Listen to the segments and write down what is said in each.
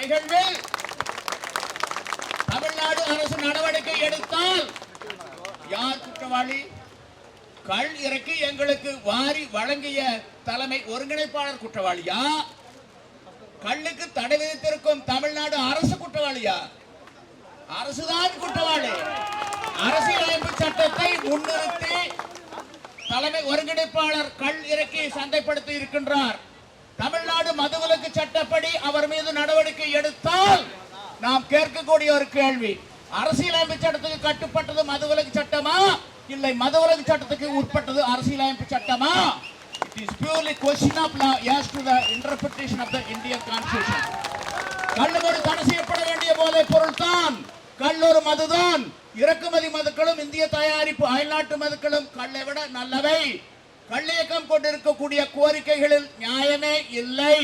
நிகழ்வில் தமிழ்நாடு அரசு நடவடிக்கை எடுத்தால் யார் குற்றவாளி? கல் இறக்கி எங்களுக்கு வாரி வழங்கிய தலைமை ஒருங்கிணைப்பாளர் குற்றவாளியா? கல்லுக்கு தடை விதித்திருக்கும் தமிழ்நாடு அரசு குற்றவாளியா? அரசுதான் குற்றவாளி. அரசியலமைப்பு சட்டத்தை முன்னிறுத்தி தலைமை ஒருங்கிணைப்பாளர் கல் இறக்கி சந்தைப்படுத்தி இருக்கின்றார். தமிழ்நாடு மதுவிலக்கு சட்டப்படி அவர் மீது நடவடிக்கை எடுத்தால் நாம் கேட்கக்கூடிய ஒரு கேள்வி அரசியலமைப்பு சட்டத்துக்கு கட்டுப்பட்டது மதுவிலக்கு சட்டமா? இல்லை மதுவிலக்கு சட்டத்துக்கு உட்பட்டது அரசியலமைப்பு சட்டமா? It is purely question of law as to the interpretation of the Indian constitution கள்ளு தடை செய்யப்பட வேண்டிய போதைப் பொருள் தான் கல்லூர் மதுதான். இறக்குமதி மதுக்களும் இந்திய தயாரிப்பு அயல்நாட்டு மதுக்களும் கல்லை விட நல்லவை. கள்ளியக்கம் கொண்டிருக்கக்கூடிய கோரிக்கைகளில் நியாயமே இல்லை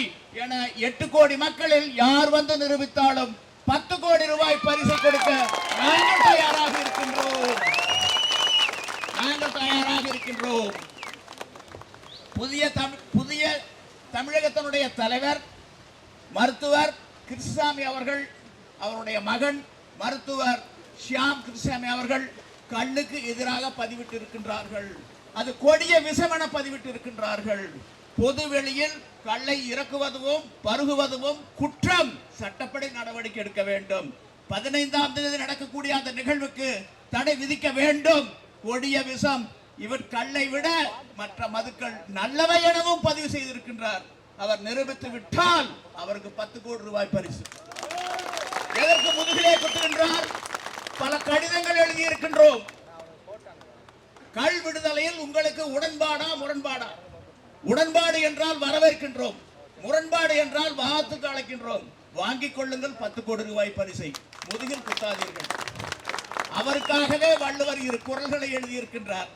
என எட்டு கோடி மக்களில் யார் வந்து நிரூபித்தாலும் பத்து கோடி ரூபாய் பரிசு கொடுக்க நாங்கள் தயாராக இருக்கின்றோம். நாங்கள் தயாராக இருக்கின்றோம். புதிய தமிழ் புதிய தமிழகத்தினுடைய தலைவர் மருத்துவர் கிருஷ்ணசாமி அவர்கள் அவருடைய மகன் மருத்துவர் ஷியாம் கிருஷ்ணசாமி அவர்கள் கண்ணுக்கு எதிராக பதிவிட்டு இருக்கின்றார்கள் அது கொடிய விஷமென பதிவிட்டு இருக்கின்றார்கள் பொது வெளியில் கல்லை இறக்குவதும் பருகுவதும் குற்றம் சட்டப்படி நடவடிக்கை எடுக்க வேண்டும். பதினைந்தாம் தேதி நடக்கக்கூடிய அந்த நிகழ்வுக்கு தடை விதிக்க வேண்டும். கொடிய விஷம் இவர் கல்லை விட மற்ற மதுக்கள் நல்லவை எனவும் பதிவு செய்திருக்கின்றார். அவர் நிரூபித்து விட்டால் அவருக்கு பத்து கோடி ரூபாய் பரிசு. எதற்கு முதுகிலே குத்துகின்றார்? பல கடிதங்கள் எழுதியிருக்கின்றோம். கள் விடுதலையில் உங்களுக்கு உடன்பாடா முரண்பாடா? உடன்பாடு என்றால் வரவேற்கின்றோம். முரண்பாடு என்றால் வாத்துக்கு அழைக்கின்றோம். வாங்கிக் கொள்ளுங்கள் பத்து கோடி ரூபாய் பரிசை. முதுகில் குத்தாதீர்கள். அவருக்காகவே வள்ளுவர் இரு குரல்களை எழுதியிருக்கின்றார்.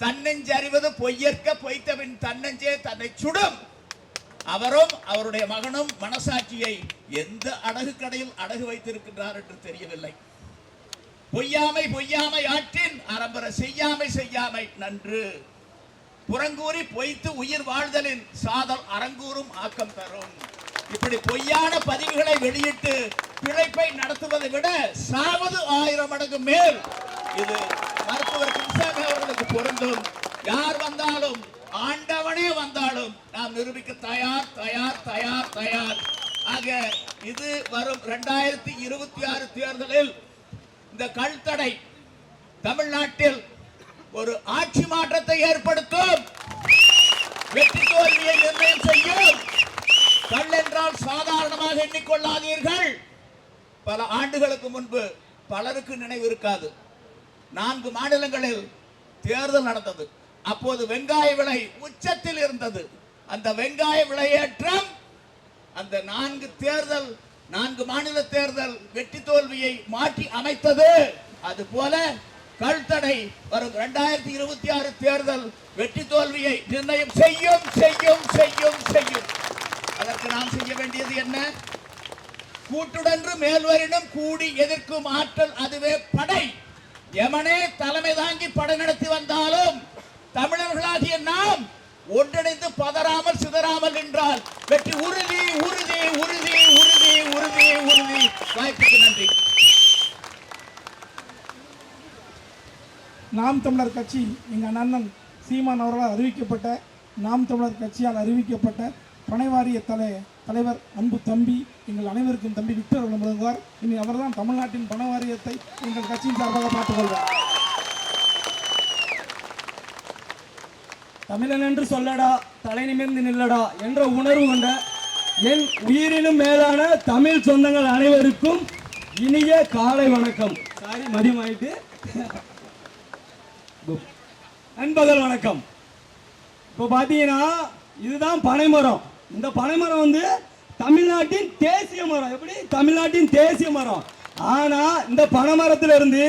தன்னெஞ்சறிவது பொய்யற்க பொய்த்தபின் தன்னெஞ்சே தன்னை சுடும். அவரும் அவருடைய மகனும் மனசாட்சியை எந்த அடகு கடையில் அடகு வைத்திருக்கின்றார் என்று தெரியவில்லை. பொய்யாமை பொய்யாமை ஆற்றின் அறம்பர செய்யாமை செய்யாமை நன்று. புறங்கூறி பொய்த்து உயிர் வாழ்தலின் சாதல் அரங்கூறும் ஆக்கம் தரும். இப்படி பொய்யான பதிவுகளை வெளியிட்டு பிழைப்பை நடத்துவதை விட சாவது ஆயிரம் மடங்கு மேல். இது மருத்துவர் கிருஷ்ணாமி அவர்களுக்கு பொருந்தும். யார் வந்தாலும் ஆண்டவனே வந்தாலும் நாம் நிரூபிக்க தயார் தயார் தயார் தயார். ஆக இது வரும் இரண்டாயிரத்தி இருபத்தி ஆறு தேர்தலில் இந்த கல்தடை தமிழ்நாட்டில் ஒரு ஆட்சி மாற்றத்தை ஏற்படுத்தும். வெற்றி தோல்வியை நிர்ணயம் செய்யும். கல் என்றால் சாதாரணமாக எண்ணிக்கொள்ளாதீர்கள். பல ஆண்டுகளுக்கு முன்பு பலருக்கு நினைவு இருக்காது. நான்கு மாநிலங்களில் தேர்தல் நடந்தது. அப்போது வெங்காய விலை உச்சத்தில் இருந்தது. அந்த வெங்காய விலையேற்றம் அந்த நான்கு தேர்தல் நான்கு மாநில தேர்தல் வெற்றி தோல்வியை மாற்றி அமைத்தது. அது போல கல் வரும் இரண்டாயிரத்தி இருபத்தி ஆறு தேர்தல் வெற்றி தோல்வியை நிர்ணயம் செய்யும் செய்யும் செய்யும் செய்யும். அதற்கு நாம் செய்ய வேண்டியது என்ன? கூட்டுடன்று மேல்வரிடம் கூடி எதிர்க்கும் ஆற்றல் அதுவே படை. எமனே தலைமை தாங்கி படை நடத்தி வந்தாலும் தமிழர்களாகிய நாம் ஒன்றிணைந்து பதறாமல் சிதறாமல் என்றால் வெற்றி உறுதி உறுதி உறுதி உறுதி உறுதி உறுதி. வாய்ப்புக்கு நன்றி. நாம் தமிழர் கட்சி எங்கள் அண்ணன் சீமான் அவர்களால் அறிவிக்கப்பட்ட நாம் தமிழர் கட்சியால் அறிவிக்கப்பட்ட பனைவாரிய தலை தலைவர் அன்பு தம்பி எங்கள் அனைவருக்கும் தம்பி விக்டர் அவர்கள் இனி அவர்தான் தமிழ்நாட்டின் பண வாரியத்தை எங்கள் கட்சியின் சார்பாக பார்த்துக்கொள்வார் தமிழன் என்று சொல்லடா தலை நிமிர்ந்து நில்லடா என்ற உணர்வு கொண்ட என் உயிரினும் மேலான தமிழ் சொந்தங்கள் அனைவருக்கும் இனிய காலை வணக்கம். சாரி மதியமாயிட்டு. நண்பகல் வணக்கம். இப்போ பார்த்தீங்கன்னா இதுதான் பனைமரம். இந்த பனைமரம் வந்து தமிழ்நாட்டின் தேசிய மரம். எப்படி? தமிழ்நாட்டின் தேசிய மரம். ஆனால் இந்த பனைமரத்திலிருந்து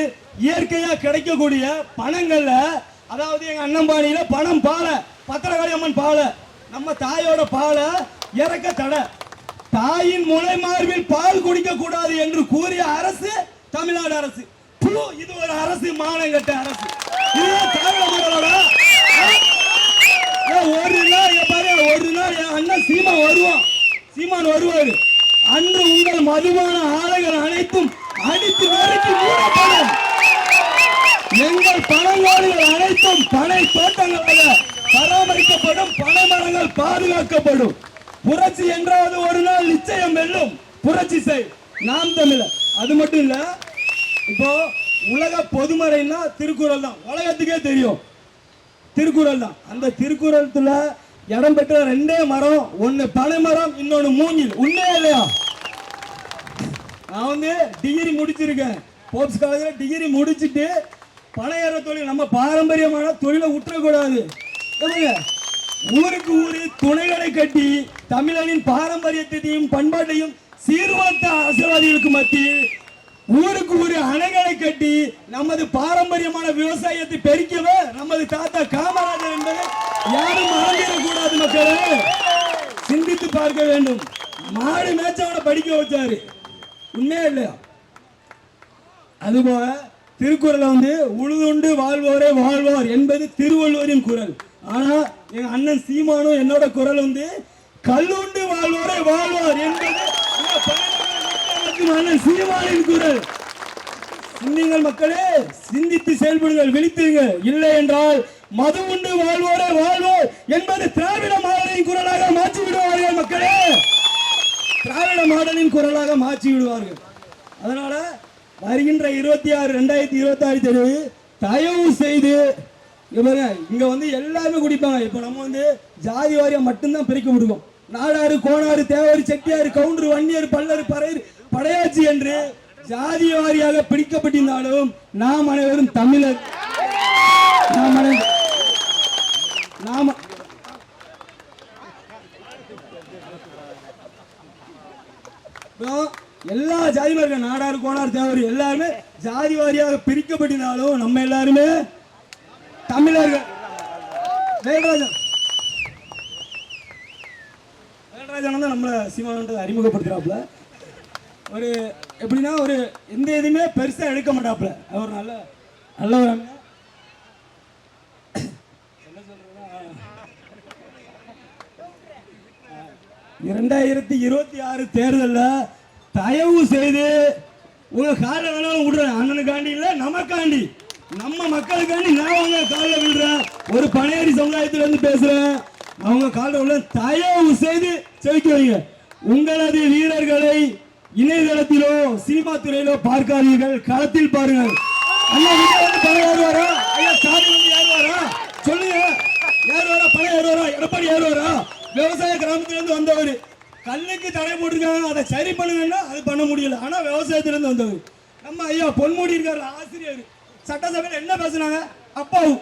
இயற்கையாக கிடைக்கக்கூடிய பணங்களில் அதாவது எங்க அண்ணம்பாடியில பணம் பாலை பத்திரகாளி அம்மன் பாலை நம்ம தாயோட பாலை இறக்க தடை. தாயின் முளை மார்பில் பால் குடிக்க கூடாது என்று கூறிய அரசு தமிழ்நாடு அரசு. இது ஒரு அரசு மானங்கட்ட அரசு. இதுதான் தமிழக மக்களோட ஒரு நாள் பாரு ஒரு நாள் என் அண்ணன் சீமான் வருவான். சீமான் வருவாரு. அன்று உங்கள் மதுபான ஆலைகள் அனைத்தும் அடித்து நொறுக்கி மூடப்படும். எங்கள் பழங்காடுகள் அனைத்தும் பனை தோட்டங்களாக பராமரிக்கப்படும் பனை மரங்கள் பாதுகாக்கப்படும். புரட்சி என்றாவது ஒரு நாள் நிச்சயம் வெல்லும். புரட்சி செய். நாம் தமிழர். அது மட்டும் இல்ல இப்போ உலக பொதுமறைன்னா திருக்குறள் தான். உலகத்துக்கே தெரியும். திருக்குறள் தான். அந்த திருக்குறளத்துல இடம் பெற்ற ரெண்டே மரம். ஒன்னு பனை மரம் இன்னொன்னு மூங்கில். உண்மையா இல்லையா? நான் வந்து டிகிரி முடிச்சிருக்கேன். போப்ஸ் காலேஜில் டிகிரி முடிச்சிட்டு பழையற தொழில் நம்ம பாரம்பரியமான தொழிலை விட்டுறக்கூடாது. ஊருக்கு ஊரு துணைகளை கட்டி தமிழனின் பாரம்பரியத்தையும் பண்பாட்டையும் சீர்வளர்த்த அரசியல்வாதிகளுக்கு மத்தியில் ஊருக்கு ஊரு அணைகளை கட்டி நமது பாரம்பரியமான விவசாயத்தை பெருக்கவே நமது தாத்தா காமராஜர் என்பதை யாரும் மறந்துடக்கூடாது மக்களே. சிந்தித்து பார்க்க வேண்டும். மாடு மேய்ச்சவனை படிக்க வச்சாரு. உண்மையா இல்லையா? அதுபோல திருக்குறளை வந்து உழுதுண்டு வாழ்வோரே வாழ்வார் என்பது திருவள்ளுவரின் குரல். ஆனா எங்க அண்ணன் சீமானும் என்னோட குரல் வந்து கல்லுண்டு வாழ்வோரே வாழ்வார் என்பது அண்ணன் சீமானின் குரல். சிந்திங்கள் மக்களே சிந்தித்து செயல்படுங்கள் விழித்துங்கள் இல்லை என்றால் மது உண்டு வாழ்வோரே வாழ்வோர் என்பது திராவிட மாடலின் குரலாக மாற்றி விடுவார்கள் மக்களே. திராவிட மாடலின் குரலாக மாற்றி விடுவார்கள் அதனால வருகின்ற இருபத்தி ஆறு ரெண்டாயிரத்தி இருபத்தி ஆறு தேதி தயவு செய்து இங்க பாருங்க வந்து எல்லாருமே குடிப்பாங்க. இப்போ நம்ம வந்து ஜாதி வாரியம் மட்டும்தான் பிரிக்க முடியும். நாடாறு கோணாறு தேவாறு செட்டியாறு கவுண்டர் வன்னியர் பல்லர் பறையர் படையாச்சி என்று ஜாதி வாரியாக பிடிக்கப்பட்டிருந்தாலும் நாம் அனைவரும் தமிழர் நாம் அனை- நாம இப்போ எல்லா நாடார் கோனார் தேவர் எல்லாருமே ஜாதி வாரியாக பிரிக்கப்பட்டினாலும் நம்ம எல்லாருமே தமிழர்கள். வேல்ராஜன். வேல்ராஜன் தான் நம்மளை சீமானத்தை அறிமுகப்படுத்துகிறாப்புல ஒரு எப்படின்னா ஒரு எந்த இதுவுமே பெருசாக எடுக்க மாட்டாப்புல. அவர் நல்ல நல்ல ஒரு இரண்டாயிரத்தி இருபத்தி ஆறு தேர்தலில் தயவு செய்து உங்க கால வேணாலும் விடுறேன். அண்ணனுக்காண்டி இல்ல நமக்காண்டி. நம்ம மக்களுக்காண்டி நான் உங்க காலில் விடுறேன் ஒரு பனையடி சமுதாயத்துல இருந்து பேசுறேன். அவங்க காலில் விட தயவு செய்து செவிக்க வைங்க. உங்களது வீரர்களை இணையதளத்திலோ சினிமா துறையிலோ பார்க்காதீர்கள். களத்தில் பாருங்கள். ஐயா விஜய் வந்து பணம் யார் வரா? ஐயா ஸ்டாலின் வந்து யார் வரா? சொல்லுங்க. யார் வரா? பணம் யார் வரா? எடப்பாடி யார் வரா? விவசாய கிராமத்திலிருந்து வந்தவர். கல்லுக்கு தடை போட்டிருக்காங்க அதை சரி பண்ணுங்கன்னா அது பண்ண முடியல. ஆனா விவசாயத்துல இருந்து வந்தவர் நம்ம ஐயா பொன்முடி இருக்காரு ஆசிரியர். சட்டசபையில் என்ன பேசுனாங்க? அப்பாவு.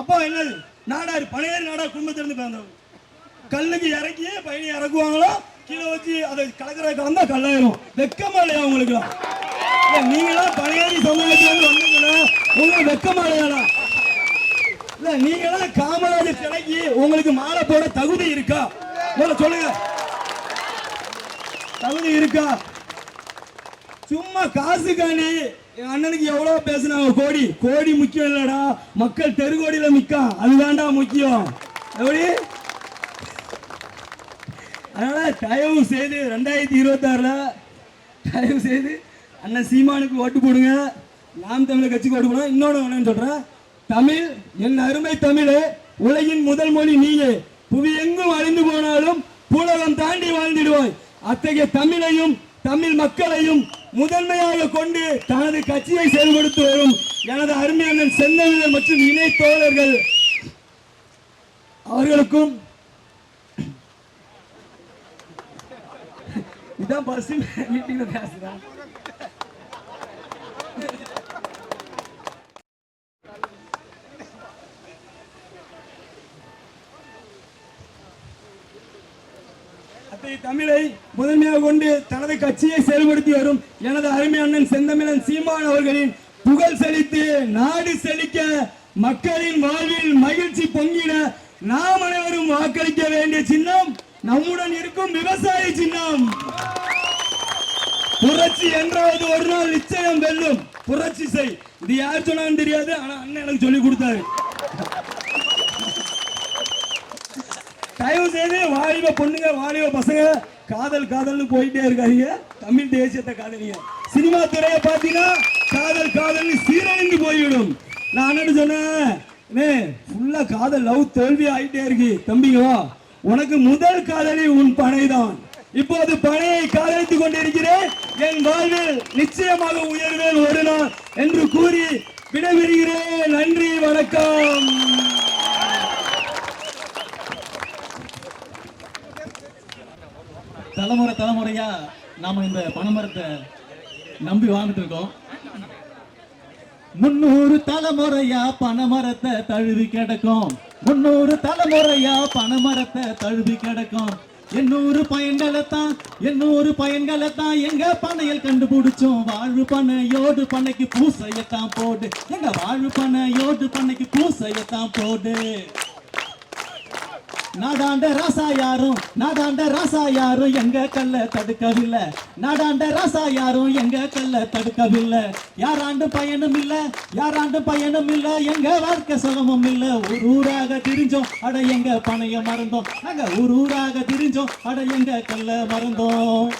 அப்பா என்னது? நாடார். பழையாறு நாடார் குடும்பத்திலேருந்து பிறந்தவர். கல்லுக்கு இறக்கி பயணி இறக்குவாங்களோ கீழே வச்சு அதை கலக்கிற கலந்தா கல்லாயிரும். வெக்கமா இல்லையா உங்களுக்கு நீங்களாம் பழையாரி சமுதாயத்துல இருந்து வந்தீங்கன்னா உங்களுக்கு வெக்கமா இல்லையாடா? இல்ல நீங்களாம் காமராஜர் சிலைக்கு உங்களுக்கு மாலை போட தகுதி இருக்கு முதல்ல சொல்லுங்க தகுதி இருக்கா சும்மா காசுக்கானே என் அண்ணனுக்கு எவ்வளவு பேசினாங்க கோடி. கோடி முக்கியம் இல்லடா. மக்கள் தெருகோடியில மிக்கா அதுதான்டா முக்கியம். எப்படி? அதனால தயவு செய்து ரெண்டாயிரத்தி இருபத்தி ஆறுல தயவு செய்து அண்ணன் சீமானுக்கு ஓட்டு போடுங்க. நாம் தமிழர் கட்சிக்கு ஓட்டு போடுங்க. இன்னொன்று என்னன்னு சொல்றேன். தமிழ் என் அருமை தமிழே உலகின் முதல் மொழி நீயே. புவி எங்கும் அழிந்து போனாலும் பூலகம் தாண்டி வாழ்ந்திடுவாய். அத்தகைய தமிழையும் தமிழ் மக்களையும் முதன்மையாக கொண்டு தனது கட்சியை செயல்படுத்தி வரும் எனது அருமையான செந்தமிழர் மற்றும் இணை தோழர்கள் அவர்களுக்கும் இதான் பஸ் மீட்டிங்ல பேசுறேன். தமிழை முதன்மையாக கொண்டு தனது கட்சியை செயல்படுத்தி வரும் எனது அருமை அண்ணன் செந்தமிழன் சீமான் அவர்களின் புகழ் செழித்து நாடு செழிக்க மக்களின் வாழ்வில் மகிழ்ச்சி பொங்கிட நாம் அனைவரும் வாக்களிக்க வேண்டிய சின்னம் நம்முடன் இருக்கும் விவசாய சின்னம். புரட்சி என்றாவது ஒரு நாள் நிச்சயம் வெல்லும். புரட்சி செய். இது யார் சொன்னான்னு தெரியாது ஆனா அண்ணன் எனக்கு சொல்லி கொடுத்தாரு. தயவு செய்து வாலிப பொண்ணுங்க வாலிப பசங்க காதல் காதல்னு போயிட்டே இருக்காதீங்க. தமிழ் தேசியத்தை காதலிங்க. சினிமா துறையை பார்த்தீங்கன்னா காதல் காதல் சீரழிந்து போய்விடும். நான் என்ன சொன்னேன் ஃபுல்லாக காதல் லவ் தோல்வி ஆயிட்டே இருக்கு. தம்பிங்க உனக்கு முதல் காதலி உன் பனைதான். இப்போது பனையை காதலித்துக் கொண்டிருக்கிறேன். என் வாழ்வில் நிச்சயமாக உயர்வேன் ஒரு நாள் என்று கூறி விடைபெறுகிறேன். நன்றி வணக்கம். தலைமுறை தலைமுறையா நாம இந்த பனைமரத்தை நம்பி வாழ்ந்துட்டு இருக்கோம் முன்னூறு தலைமுறையா பனைமரத்தை தழுவி கிடக்கும். முன்னூறு தலைமுறையா பனைமரத்தை தழுவி கிடக்கும். எண்ணூறு பயன்களைத்தான் எண்ணூறு பயன்களைத்தான் எங்க பனையில் கண்டுபிடிச்சோம். வாழ்வு பனையோடு பண்ணைக்கு பூசையத்தான் போடு. எங்க வாழ்வு பனையோடு பண்ணைக்கு பூசையத்தான் போடு. நாடாண்ட ராசா யாரும் நாடாண்ட ராசா யாரும் எங்க கல்ல தடுக்கவில்லை. நாடாண்ட ராசா யாரும் எங்க கல்ல தடுக்கவில்லை. யாராண்டு பயனும் இல்ல யாராண்டு பயனும் இல்ல எங்க வாழ்க்கை சுகமும் இல்ல. ஒரு ஊராக திரிஞ்சோம் அட எங்க பணைய மறந்தோம். நாங்க ஒரு ஊராக திரிஞ்சோம் அட எங்க கல்ல மறந்தோம்.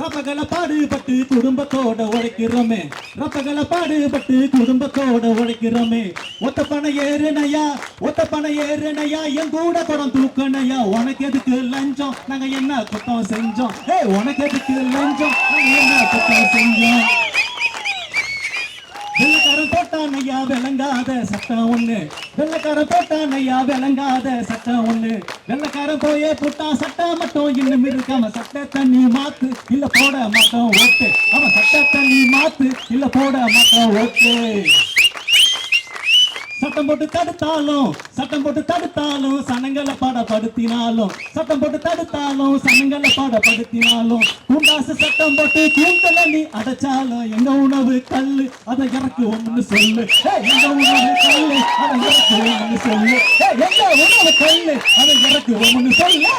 ரப்பகல பாடுபட்டு குடும்பத்தோட உழைக்கிறோமே. ரப்பகல பாடுபட்டு குடும்பத்தோட உழைக்கிறோமே. ஒத்த பண ஏறுனையா ஒத்த பண ஏறுனையா என் கூட படம் தூக்கணையா உனக்கு எதுக்கு லஞ்சம்? நாங்க என்ன குத்தம் செஞ்சோம்? ஏய் உனக்கு எதுக்கு லஞ்சம்? நாங்க என்ன குத்தம் செஞ்சோம்? வெள்ளக்காரன் போட்டானையா விளங்காத சட்டம் ஒண்ணு. வெள்ளக்காரன் போட்டான் ஐயா விளங்காத சட்டம் ஒண்ணு. வெள்ளக்காரன் போயே போட்டான் சட்டம் மட்டும். இன்னும் இருக்காம சட்ட தண்ணி மாத்து. இல்ல போட மாட்டோம் ஓட்டு. அவன் சட்ட தண்ணி மாத்து. இல்ல போட மாட்டோம் ஓட்டு. சட்டம் போட்டு தடுத்தாலும் சட்டம் போட்டு தடுத்தாலும் சனங்களை பாடப்படுத்தினாலும் சட்டம் போட்டு தடுத்தாலும் சனங்களை பாடப்படுத்தினாலும் குண்டாசு சட்டம் போட்டு கூந்தல நீ அடைச்சாலும் எங்க உணவு கல்லு அதை இறக்கு ஒண்ணு சொல்லு. எங்க உணவு கல்லு அதை இறக்கு ஒண்ணு சொல்லு. எங்க உணவு கல்லு அதை இறக்கு ஒண்ணு சொல்லு.